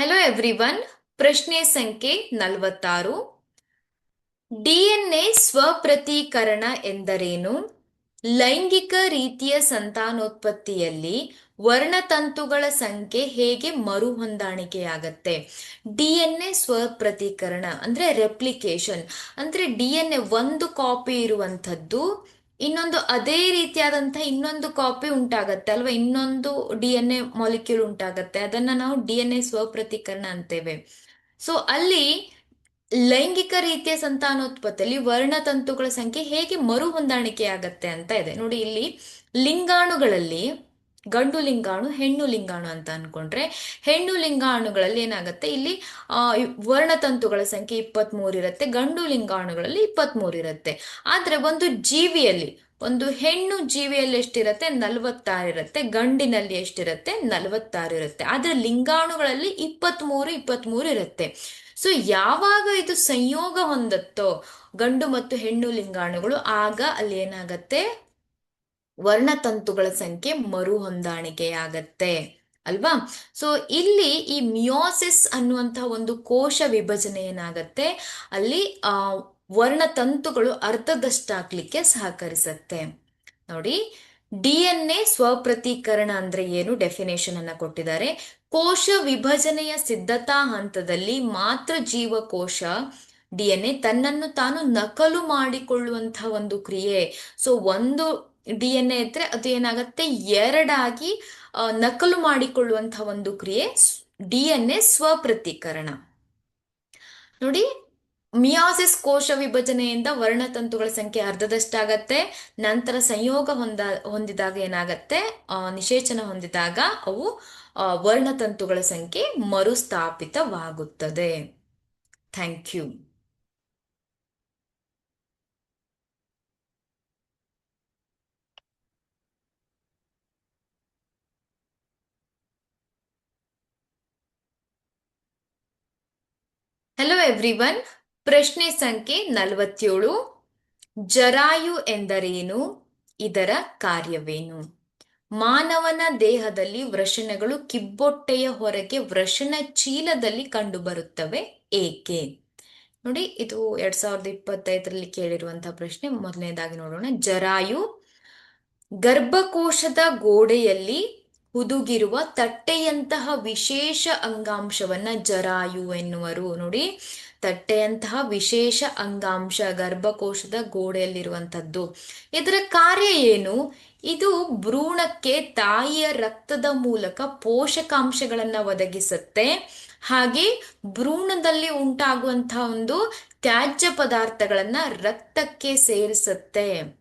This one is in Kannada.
ಹಲೋ ಎವ್ರಿವನ್ ಪ್ರಶ್ನೆ ಸಂಖ್ಯೆ ನಲವತ್ತಾರು. ಡಿಎನ್ಎ ಸ್ವಪ್ರತೀಕರಣ ಎಂದರೇನು? ಲೈಂಗಿಕ ರೀತಿಯ ಸಂತಾನೋತ್ಪತ್ತಿಯಲ್ಲಿ ವರ್ಣತಂತುಗಳ ಸಂಖ್ಯೆ ಹೇಗೆ ಮರುಹೊಂದಾಣಿಕೆಯಾಗತ್ತೆ? ಡಿಎನ್ಎ ಸ್ವಪ್ರತೀಕರಣ ಅಂದ್ರೆ ರೆಪ್ಲಿಕೇಶನ್ ಅಂದ್ರೆ ಡಿಎನ್ಎ ಒಂದು ಕಾಪಿ ಇರುವಂಥದ್ದು ಇನ್ನೊಂದು ಅದೇ ರೀತಿಯಾದಂತಹ ಇನ್ನೊಂದು ಕಾಪಿ ಉಂಟಾಗತ್ತೆ ಅಲ್ವಾ? ಇನ್ನೊಂದು ಡಿ ಎನ್ ಎ ಮಾಲಿಕ್ಯೂಲ್ ಉಂಟಾಗತ್ತೆ. ಅದನ್ನ ನಾವು ಡಿ ಎನ್ ಎ ಸ್ವಪ್ರತೀಕರಣ ಅಂತೇವೆ. ಸೊ ಅಲ್ಲಿ ಲೈಂಗಿಕ ರೀತಿಯ ಸಂತಾನೋತ್ಪತ್ತಿಯಲ್ಲಿ ವರ್ಣತಂತುಗಳ ಸಂಖ್ಯೆ ಹೇಗೆ ಮರು ಹೊಂದಾಣಿಕೆ ಆಗತ್ತೆ ಅಂತ ಇದೆ. ನೋಡಿ, ಇಲ್ಲಿ ಲಿಂಗಾಣುಗಳಲ್ಲಿ ಗಂಡು ಲಿಂಗಾಣು, ಹೆಣ್ಣು ಲಿಂಗಾಣು ಅಂತ ಅನ್ಕೊಂಡ್ರೆ ಹೆಣ್ಣು ಲಿಂಗಾಣುಗಳಲ್ಲಿ ಏನಾಗುತ್ತೆ? ಇಲ್ಲಿ ವರ್ಣತಂತುಗಳ ಸಂಖ್ಯೆ ಇಪ್ಪತ್ತ್ ಇರುತ್ತೆ, ಗಂಡು ಲಿಂಗಾಣುಗಳಲ್ಲಿ ಇಪ್ಪತ್ತ್ ಇರುತ್ತೆ. ಆದ್ರೆ ಒಂದು ಜೀವಿಯಲ್ಲಿ, ಒಂದು ಹೆಣ್ಣು ಜೀವಿಯಲ್ಲಿ ಎಷ್ಟಿರುತ್ತೆ? ನಲವತ್ತಾರು ಇರುತ್ತೆ, ಗಂಡಿನಲ್ಲಿ ಎಷ್ಟಿರುತ್ತೆ? ನಲವತ್ತಾರು ಇರುತ್ತೆ. ಆದ್ರೆ ಲಿಂಗಾಣುಗಳಲ್ಲಿ ಇಪ್ಪತ್ತ್ ಮೂರು ಇಪ್ಪತ್ತ್ ಇರುತ್ತೆ. ಸೊ ಯಾವಾಗ ಇದು ಸಂಯೋಗ ಹೊಂದತ್ತೋ ಗಂಡು ಮತ್ತು ಹೆಣ್ಣು ಲಿಂಗಾಣುಗಳು, ಆಗ ಅಲ್ಲಿ ಏನಾಗತ್ತೆ? ವರ್ಣತಂತುಗಳ ಸಂಖ್ಯೆ ಮರು ಹೊಂದಾಣಿಕೆಯಾಗತ್ತೆ ಅಲ್ವಾ? ಸೊ ಇಲ್ಲಿ ಈ ಮಿಯೋಸಿಸ್ ಅನ್ನುವಂತಹ ಒಂದು ಕೋಶ ವಿಭಜನೆ ಏನಾಗತ್ತೆ ಅಲ್ಲಿ, ಆ, ವರ್ಣತಂತುಗಳು ಅರ್ಧದಷ್ಟಾಗ್ಲಿಕ್ಕೆ ಸಹಕರಿಸತ್ತೆ. ನೋಡಿ, ಡಿ ಎನ್ ಎ ಸ್ವಪ್ರತೀಕರಣ ಅಂದ್ರೆ ಏನು? ಡೆಫಿನೇಷನ್ ಅನ್ನ ಕೊಟ್ಟಿದ್ದಾರೆ. ಕೋಶ ವಿಭಜನೆಯ ಸಿದ್ಧತಾ ಹಂತದಲ್ಲಿ ಮಾತ್ರ ಜೀವಕೋಶ ಡಿ ಎನ್ ಎ ತನ್ನನ್ನು ತಾನು ನಕಲು ಮಾಡಿಕೊಳ್ಳುವಂತಹ ಒಂದು ಕ್ರಿಯೆ. ಸೊ ಒಂದು ಡಿ ಎನ್ ಎ ಇದ್ರೆ ಅದು ಏನಾಗುತ್ತೆ? ಎರಡಾಗಿ ನಕಲು ಮಾಡಿಕೊಳ್ಳುವಂತಹ ಒಂದು ಕ್ರಿಯೆ ಡಿ ಎನ್ ಎ ಸ್ವಪ್ರತೀಕರಣ. ನೋಡಿ, ಮಿಯಾಸಿಸ್ ಕೋಶ ವಿಭಜನೆಯಿಂದ ವರ್ಣತಂತುಗಳ ಸಂಖ್ಯೆ ಅರ್ಧದಷ್ಟಾಗತ್ತೆ. ನಂತರ ಸಂಯೋಗ ಹೊಂದ, ಹೊಂದಿದಾಗ ಏನಾಗತ್ತೆ? ನಿಷೇಚನ ಹೊಂದಿದಾಗ ಅವು ವರ್ಣತಂತುಗಳ ಸಂಖ್ಯೆ ಮರುಸ್ಥಾಪಿತವಾಗುತ್ತದೆ. Thank you. ಹಲೋ ಎವ್ರಿವನ್ ಪ್ರಶ್ನೆ ಸಂಖ್ಯೆ ನಲವತ್ತೇಳು. ಜರಾಯು ಎಂದರೇನು? ಇದರ ಕಾರ್ಯವೇನು? ಮಾನವನ ದೇಹದಲ್ಲಿ ವೃಷಣಗಳು ಕಿಬ್ಬೊಟ್ಟೆಯ ಹೊರಗೆ ವೃಷಣ ಚೀಲದಲ್ಲಿ ಕಂಡುಬರುತ್ತವೆ. ಏಕೆ? ನೋಡಿ, ಇದು ಎರಡ್ ಸಾವಿರದ ಇಪ್ಪತ್ತೈದರಲ್ಲಿ ಕೇಳಿರುವಂತಹ ಪ್ರಶ್ನೆ. ಮೊದಲನೇದಾಗಿ ನೋಡೋಣ. ಜರಾಯು ಗರ್ಭಕೋಶದ ಗೋಡೆಯಲ್ಲಿ ಹುದುಗಿರುವ ತಟ್ಟೆಯಂತಹ ವಿಶೇಷ ಅಂಗಾಂಶವನ್ನ ಜರಾಯು ಎನ್ನುವರು. ನೋಡಿ, ತಟ್ಟೆಯಂತಹ ವಿಶೇಷ ಅಂಗಾಂಶ ಗರ್ಭಕೋಶದ ಗೋಡೆಯಲ್ಲಿರುವಂಥದ್ದು. ಇದರ ಕಾರ್ಯ ಏನು? ಇದು ಭ್ರೂಣಕ್ಕೆ ತಾಯಿಯ ರಕ್ತದ ಮೂಲಕ ಪೋಷಕಾಂಶಗಳನ್ನ ಒದಗಿಸುತ್ತೆ. ಹಾಗೆ ಭ್ರೂಣದಲ್ಲಿ ಉಂಟಾಗುವಂತಹ ಒಂದು ತ್ಯಾಜ್ಯ ಪದಾರ್ಥಗಳನ್ನ ರಕ್ತಕ್ಕೆ ಸೇರಿಸುತ್ತೆ.